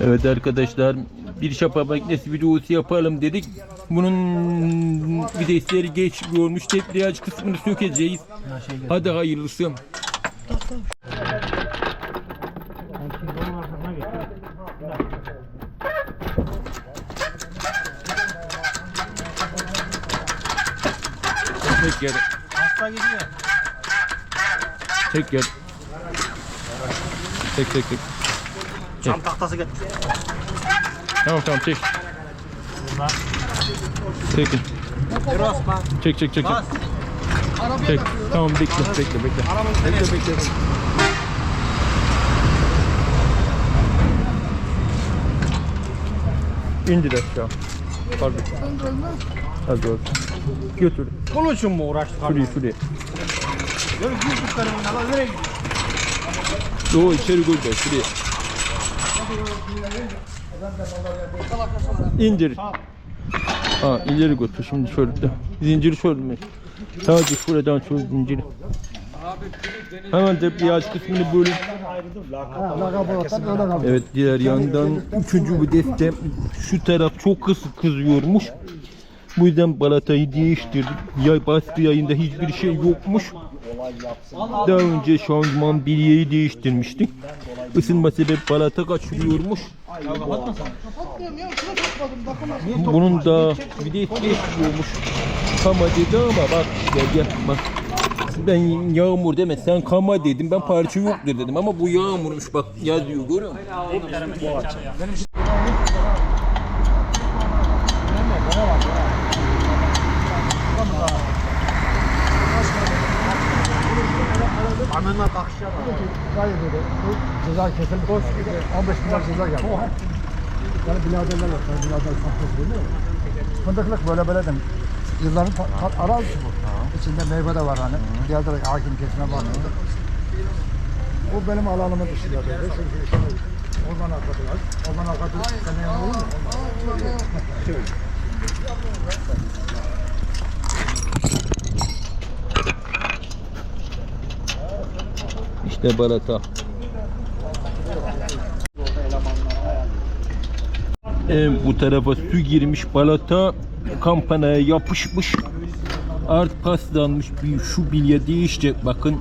Evet arkadaşlar bir şapa makinesi videosu yapalım dedik. Bunun vitesleri geçmiyormuş. Debriyaj kısmını sökeceğiz. Hadi hayırlısı. Çek geri. Hasta gidiyor. Çek geri. Çek çek çek. Çam tahtası getir. Tamam tamam çek. Çekin. Yürü Osman. Çek çek çek. Bas. Çek. Tamam bekle bekle bekle. Bekle bekle. İndir aşağı. Pardon. Hadi olsun. Götür. Bunun için mi uğraştık? Şuraya şuraya. Yürü yüz yukarı bunlarla nereye gidiyor? Yo içeri koy da şuraya. İndir. Ha ileri götür şimdi şöyle. Zinciri şöyle. Sadece şuradan şöyle zinciri. Hemen de bir aç kısmını bölün. Evet diğer yandan üçüncü videste şu taraf çok kısa kızıyormuş. Bu yüzden balatayı değiştirdik. Yay baskı yayında hiçbir şey yokmuş. Daha önce şanzıman bilyeyi değiştirmiştik. Isınma sebep balata kaçırıyormuş. Bunun da vites geçmiyormuş. Kama dedi ama bak gel gel bak. Ben yağmur deme sen kama dedim ben parça yoktur dedim ama bu yağmurmuş bak yazıyor görüyor musun? Amenna kalkışa bak. Gayet öyle. Bu ceza kesildi. Boş gibi. 15 milyar ceza geldi. Yani biraderler yok. Yani birader sahtesi değil mi? Fındıklık böyle böyle de yılların arazisi bu. İçinde meyve de var hani. Diğer taraf hakim kesime bakmıyor. Bu benim alanımın dışında böyle. Çünkü şimdi oradan arkadaşlar. Oradan arkadaşlar. Seneye olur mu? İşte balata. Evet, bu tarafa su girmiş balata kampanaya yapışmış. Art paslanmış bir şu bilye değişecek bakın.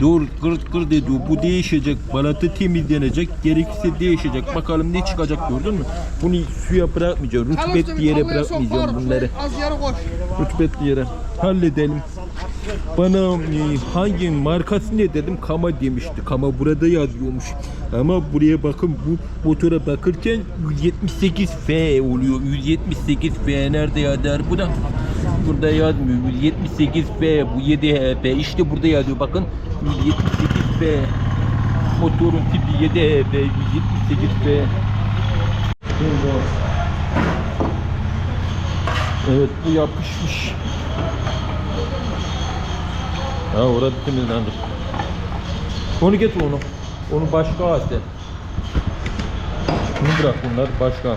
Dur kırt kırt ediyor. Bu değişecek. Balata temizlenecek. Gerekirse değişecek. Bakalım ne çıkacak gördün mü? Bunu suya bırakmayacağım. Rutubetli yere bırakmayacağım bunları. Rutubetli yere. Halledelim. Bana e, hangi markası ne dedim? Kama demişti. Kama burada yazıyormuş. Ama buraya bakın bu motora bakırken 178 F oluyor. 178 F nerede yazar? Bu da burada yazmıyor. 178 F bu 7 HP. İşte burada yazıyor. Bakın 178 F. Motorun tipi 7 HP. 178 F. Evet bu yapışmış. Ha orada temizlendi. Onu getir onu. Onu başka sen. Bunu bırak bunlar başka.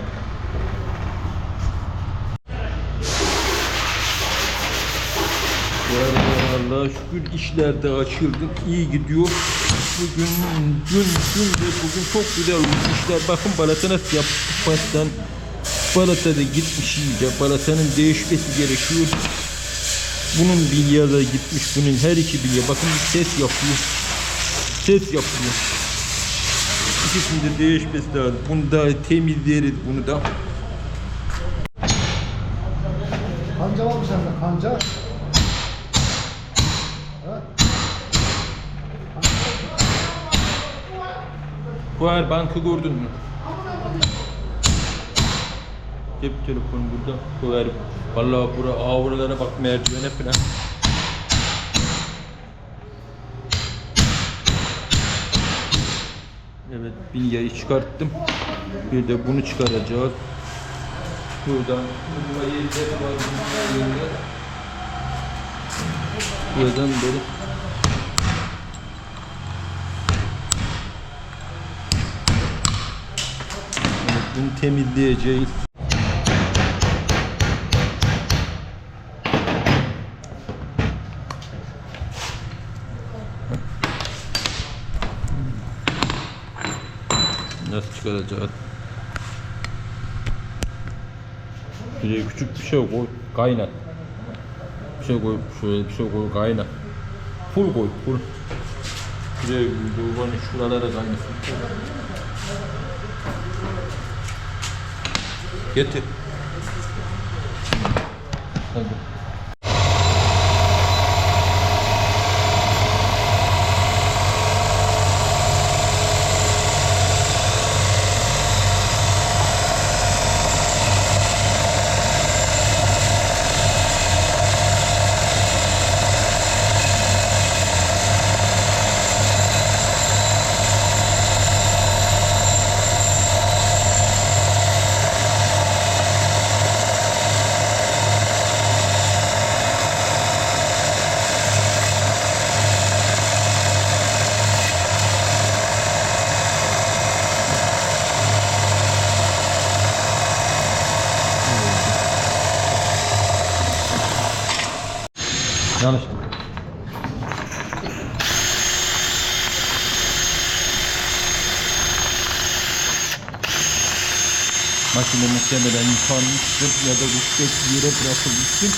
Allah'a şükür işlerde açıldık. iyi gidiyor. Bugün dün dün de bugün çok güzel olmuş işler. Bakın balata nasıl yaptık baştan. Balata da gitmiş iyice. Balatanın değişmesi gerekiyor. Bunun bilye da gitmiş. Bunun her iki bilye. Bakın bir ses yapıyor. Ses yapıyor. İkisinde değişmesi lazım. Bunu da temizleriz bunu da. Kanca var mı sende? Kanca? Bu her bankı gördün mü? Cep telefonu burada. Bu her Vallahi bura avralara bak merdivene falan. Evet bilyayı çıkarttım. Bir de bunu çıkaracağız. Buradan. Buradan böyle bunu temizleyeceğiz. Nasıl çıkaracağız? Bir küçük bir şey koy, kaynat. Bir şey koy, şöyle bir şey koy, kaynat. Full koy, full. Şuraya duvarın şuralara kaynasın. Getir. Hadi. Yanlış. Makine muhtemelen yıkanmıştır ya da rüşvet yere bırakılmıştır.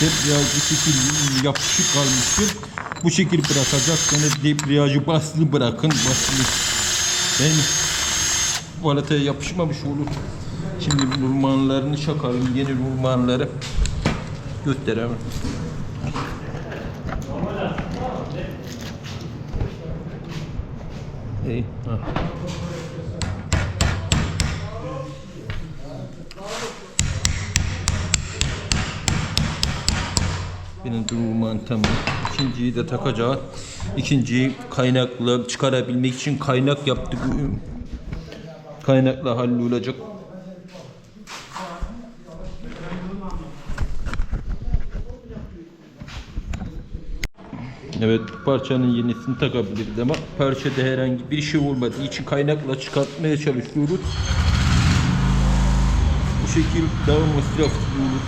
Debriyaj bu şekilde yapışık kalmıştır. Bu şekil bırakacaksınız. Debriyajı basılı bırakın. Basılı. Ben balataya yapışmamış olur. Şimdi rulmanlarını çakalım. Yeni rulmanları gösteremem. İyi. Ha. Benim durumum tamam. İkinciyi de takacağız. İkinciyi kaynakla çıkarabilmek için kaynak yaptık. Kaynakla hallolacak. Evet bu parçanın yenisini takabiliriz ama parçada herhangi bir şey olmadığı için kaynakla çıkartmaya çalışıyoruz. Bu şekil daha masrafsız olur.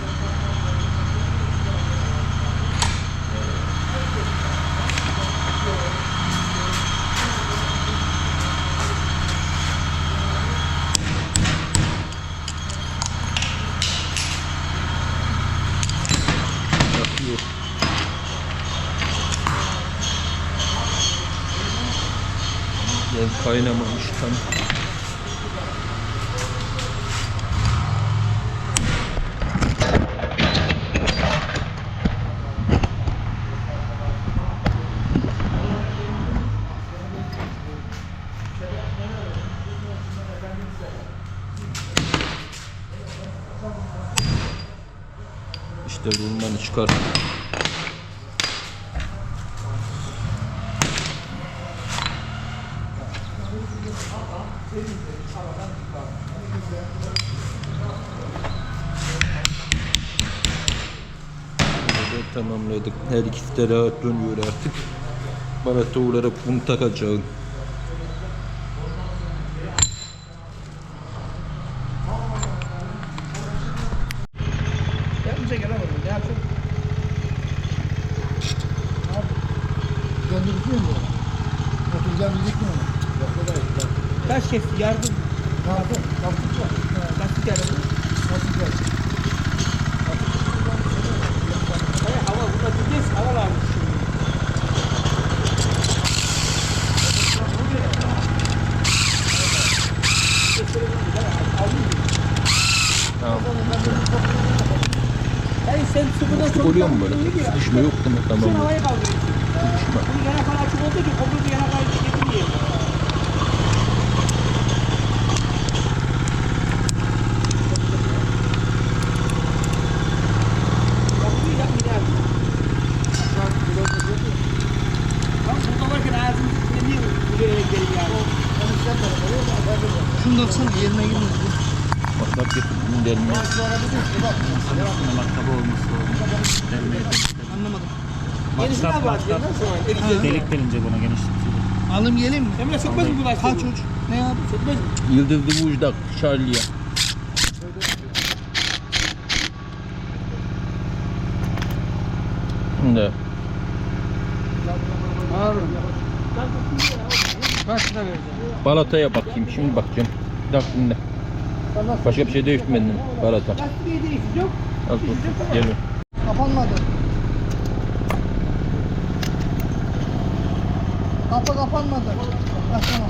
Yapıyor. Yani kaynamamış tam. İşte Burada tamamladık. Her ikisi de rahat dönüyor artık. Balata olarak bunu takacağım. Kendimize gelemedim. Ne yapacağız? Döndürüyor mu? Oturacağım diyecek mi ona? Yok o da yok. Kesti? Yardım. Yapayım? Kaptık var. Lastik yardım. Gelsin? Hayır hava burada gideceğiz. Hava varmış şimdi. Tamam. Hayır sen sıfırdan çok Oluyor mu böyle? Sen Sıkışma yok değil mi? Tamam. havaya kaldırıyorsun. Sıkışma. Bunun yanakalı açık olduğu için öbür yanakalı getirmiyor. Yapıyor, yapıyor, yapıyor. Bak burada varken ağzımız ne diyor? Buraya gidelim yani. Yerine girmedi. Bak bak getirdim gelme. Anlamadım. Yenisi ne var? Nasıl var? Delik delince buna genişletiyor. Alım geleyim mi? Emre sökmez mi bu? Kaç uç? Ne abi? Sökmez mi? Yıldızlı Bucdak Charlie'ye. Vereceğim? Balataya bakayım. Şimdi bakacağım. Dakika dinle. Başka bir şey değiştirmedim. Balata. Lastiği değişecek. Al dur. Gel. Kapanmadı. Kapı kapanmadı. Ha, tamam.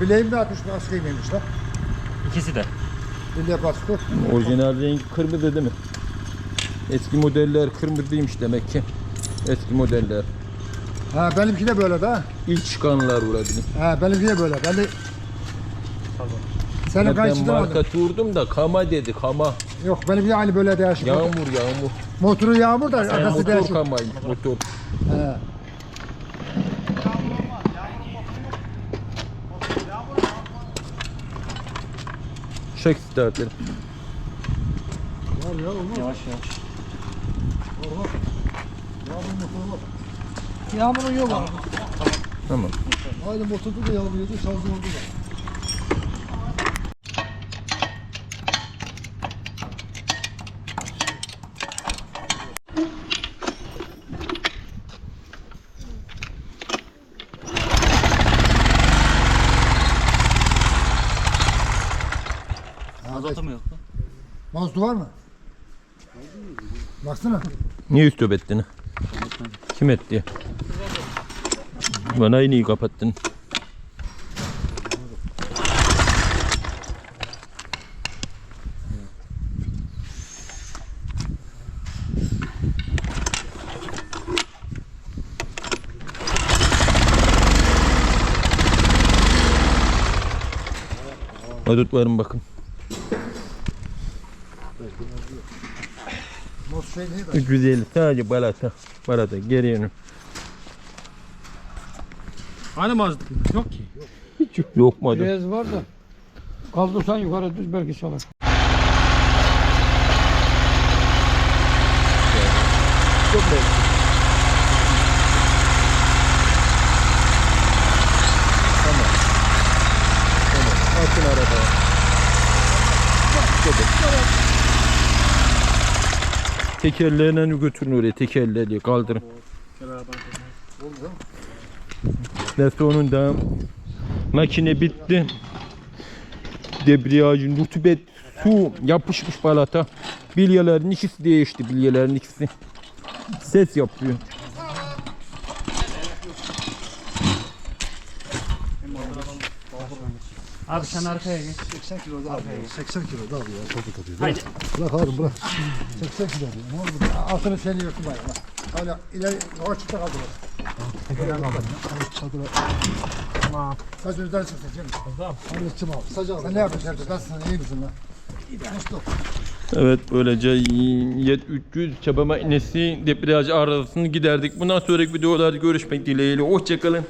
Bu ne? Bileğim de atmış, baskıyı mıymış lan? İkisi de. Bileğe baskı. Orijinal rengi kırmızı değil mi? Eski modeller kırmızıymış demek ki. Eski modeller. Ha benimki de böyle de ha. İlk çıkanlar olabilir. Ha benimki de böyle. Ben de... Senin ben kayıtsızda marka vardı. turdum da kama dedi kama. Yok benimki de aynı böyle değişik. Yağmur yağmur. Motoru yağmur da arkası motor değişik. kamayı motor. He. Çek starter. Var ya olmaz. Yavaş yavaş. Yağmur motoru var. Yağmurun yok abi. Tamam. Aynı motorda da yağmur yedi, şarjı oldu da. Mazota mı yok? Mazdu var mı? Baksana. Niye üstü ettin? Kim etti? Bana niye kapattın? Mı bakın. 350 sadece balata. Balata geri yönü. Hani mazot yok ki. Yok Madut. Biraz var da. Kaldırsan yukarı düz belki çalar. Çok belki. Tamam. Tamam. Açın arabaya. Çok Tekerleğine götürün oraya tekerleği kaldırın. Ve sonunda makine bitti. Debriyajın rutubet su yapışmış balata. Bilyelerin ikisi değişti bilyelerin ikisi. Ses yapıyor. Abi sen arkaya geç. 80 kilo daha. 80 kilo daha ya. Çok tabii. Haydi. Bırak abi bırak. 80 kilo diyor. Ne olur bu? Altını seni yırtın bari. bak. Hala ileri açıkta kaldı. Çadıra. Tamam. Saç önünden çıksın canım. Tamam. Halledeceğim abi. Saç al. Sen ne yapıyorsun? Nasılsın? İyi misin lan? Nasıl? Evet böylece Yet 300 çaba makinesi debriyaj arızasını giderdik. Bundan sonraki videolarda görüşmek dileğiyle. Hoşçakalın.